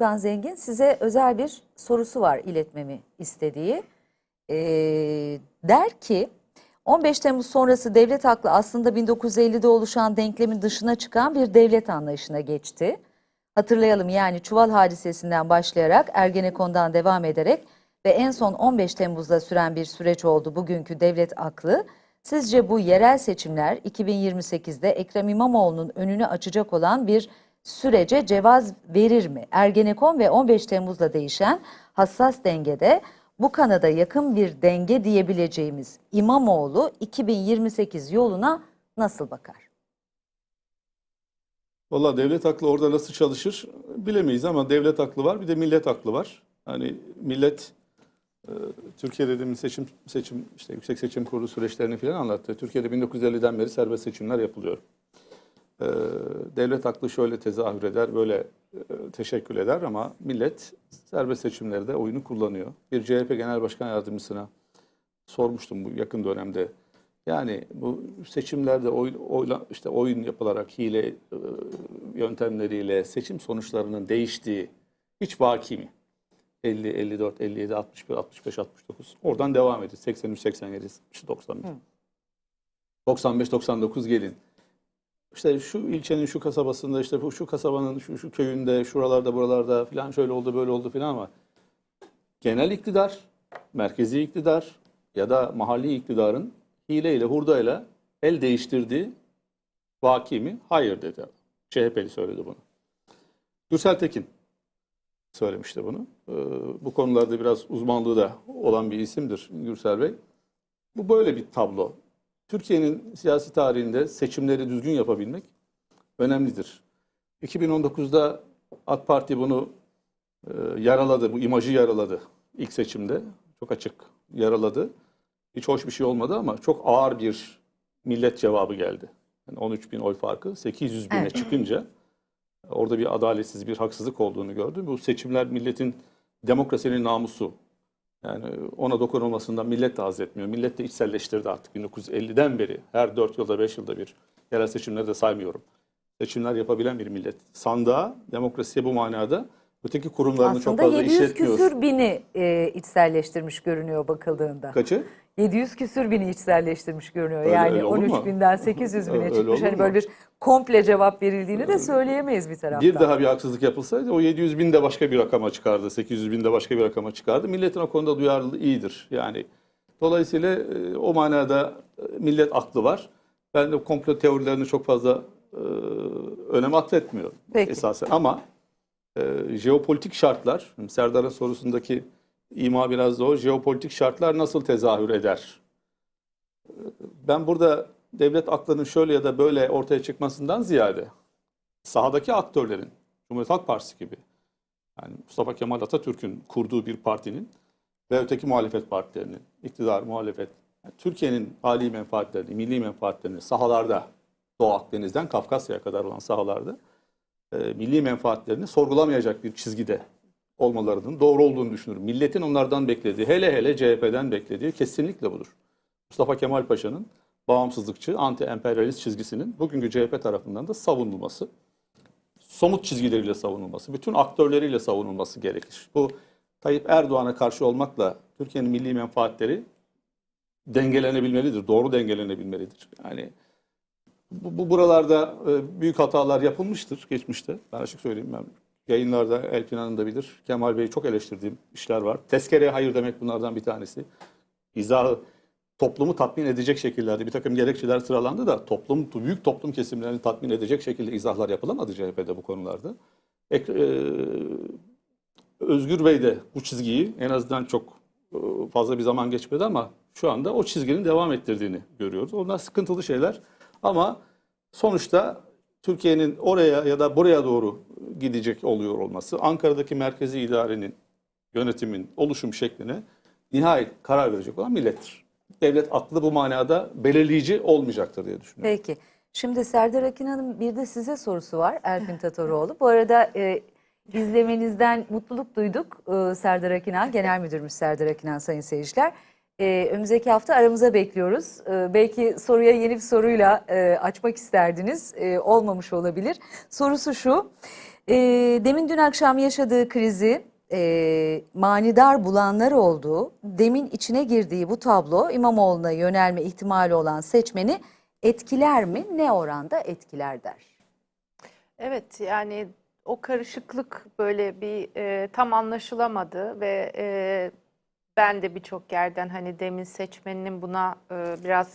Can Zengin size özel bir sorusu var iletmemi istediği. Ee, der ki 15 Temmuz sonrası devlet aklı aslında 1950'de oluşan denklemin dışına çıkan bir devlet anlayışına geçti. Hatırlayalım yani Çuval hadisesinden başlayarak Ergenekon'dan devam ederek ve en son 15 Temmuz'da süren bir süreç oldu bugünkü devlet aklı. Sizce bu yerel seçimler 2028'de Ekrem İmamoğlu'nun önünü açacak olan bir sürece cevaz verir mi? Ergenekon ve 15 Temmuz'da değişen hassas dengede bu kanada yakın bir denge diyebileceğimiz İmamoğlu 2028 yoluna nasıl bakar? Valla devlet aklı orada nasıl çalışır bilemeyiz ama devlet aklı var bir de millet aklı var. Hani millet e, Türkiye'de demin seçim seçim işte yüksek seçim kurulu süreçlerini falan anlattı. Türkiye'de 1950'den beri serbest seçimler yapılıyor. E, devlet aklı şöyle tezahür eder, böyle e, teşekkül eder ama millet serbest seçimlerde oyunu kullanıyor. Bir CHP Genel Başkan Yardımcısına sormuştum bu yakın dönemde. Yani bu seçimlerde oyun, oyla, işte oyun yapılarak hile e, yöntemleriyle seçim sonuçlarının değiştiği hiç vaki mi? 50, 54, 57, 61, 65, 69. Oradan devam edin. 83, 87, işte 91. 95, 99 gelin. İşte şu ilçenin şu kasabasında işte bu şu kasabanın şu, şu köyünde şuralarda buralarda falan şöyle oldu böyle oldu falan ama genel iktidar, merkezi iktidar ya da mahalli iktidarın hileyle hurdayla el değiştirdiği vaki mi? Hayır dedi. CHP'li söyledi bunu. Gürsel Tekin söylemişti bunu. Ee, bu konularda biraz uzmanlığı da olan bir isimdir Gürsel Bey. Bu böyle bir tablo. Türkiye'nin siyasi tarihinde seçimleri düzgün yapabilmek önemlidir. 2019'da AK Parti bunu e, yaraladı, bu imajı yaraladı ilk seçimde. Çok açık yaraladı. Hiç hoş bir şey olmadı ama çok ağır bir millet cevabı geldi. Yani 13 bin oy farkı 800 bine Evet. çıkınca orada bir adaletsiz bir haksızlık olduğunu gördüm. Bu seçimler milletin demokrasinin namusu. Yani ona dokunulmasından millet de haz etmiyor. Millet de içselleştirdi artık 1950'den beri. Her 4 yılda 5 yılda bir yerel seçimleri de saymıyorum. Seçimler yapabilen bir millet. Sandığa, demokrasiye bu manada öteki kurumlarını çok Aslında fazla 700 işletmiyor. küsür bini e, içselleştirmiş görünüyor bakıldığında. Kaçı? 700 küsür bini içselleştirmiş görünüyor. Öyle- yani öyle olur 13 mu? binden 800 bine Öyle çıkmış. Hani böyle bir komple cevap verildiğini de söyleyemeyiz bir taraftan. Bir daha bir haksızlık yapılsaydı o 700 bin de başka bir rakama çıkardı. 800 bin de başka bir rakama çıkardı. Milletin o konuda duyarlılığı iyidir. Yani dolayısıyla e, o manada e, millet aklı var. Ben de komplo teorilerini çok fazla e, önem atfetmiyorum Peki. esasen. Ama e, jeopolitik şartlar, Serdar'ın sorusundaki ima biraz da o. Jeopolitik şartlar nasıl tezahür eder? Ben burada devlet aklının şöyle ya da böyle ortaya çıkmasından ziyade sahadaki aktörlerin, Cumhuriyet Halk Partisi gibi, yani Mustafa Kemal Atatürk'ün kurduğu bir partinin ve öteki muhalefet partilerinin, iktidar, muhalefet, yani Türkiye'nin hali menfaatlerini, milli menfaatlerini sahalarda, Doğu Akdeniz'den Kafkasya'ya kadar olan sahalarda e, milli menfaatlerini sorgulamayacak bir çizgide olmalarının doğru olduğunu düşünüyorum. Milletin onlardan beklediği, hele hele CHP'den beklediği kesinlikle budur. Mustafa Kemal Paşa'nın bağımsızlıkçı, anti-emperyalist çizgisinin bugünkü CHP tarafından da savunulması, somut çizgileriyle savunulması, bütün aktörleriyle savunulması gerekir. Bu Tayyip Erdoğan'a karşı olmakla Türkiye'nin milli menfaatleri dengelenebilmelidir, doğru dengelenebilmelidir. Yani bu, bu buralarda e, büyük hatalar yapılmıştır geçmişte. Ben açık söyleyeyim ben yayınlarda Elfin Hanım da bilir. Kemal Bey'i çok eleştirdiğim işler var. Tezkereye hayır demek bunlardan bir tanesi. İzahı toplumu tatmin edecek şekillerde bir takım gerekçeler sıralandı da toplum büyük toplum kesimlerini tatmin edecek şekilde izahlar yapılamadı CHP'de bu konularda. Ek, e, Özgür Bey de bu çizgiyi en azından çok e, fazla bir zaman geçmedi ama şu anda o çizginin devam ettirdiğini görüyoruz. Onlar sıkıntılı şeyler ama sonuçta Türkiye'nin oraya ya da buraya doğru gidecek oluyor olması Ankara'daki merkezi idarenin yönetimin oluşum şekline nihayet karar verecek olan millettir. Devlet aklı bu manada belirleyici olmayacaktır diye düşünüyorum. Peki. Şimdi Serdar Akina'nın bir de size sorusu var Elfin Tataroğlu. Bu arada e, izlemenizden mutluluk duyduk. E, Serdar Akina, Genel Müdürümüz Serdar Akina sayın seyirciler. E, önümüzdeki hafta aramıza bekliyoruz. E, belki soruya yeni bir soruyla e, açmak isterdiniz. E, olmamış olabilir. Sorusu şu. E, demin dün akşam yaşadığı krizi e, manidar bulanlar oldu. Demin içine girdiği bu tablo İmamoğlu'na yönelme ihtimali olan seçmeni etkiler mi? Ne oranda etkiler der. Evet yani o karışıklık böyle bir e, tam anlaşılamadı ve e, ben de birçok yerden hani demin seçmeninin buna e, biraz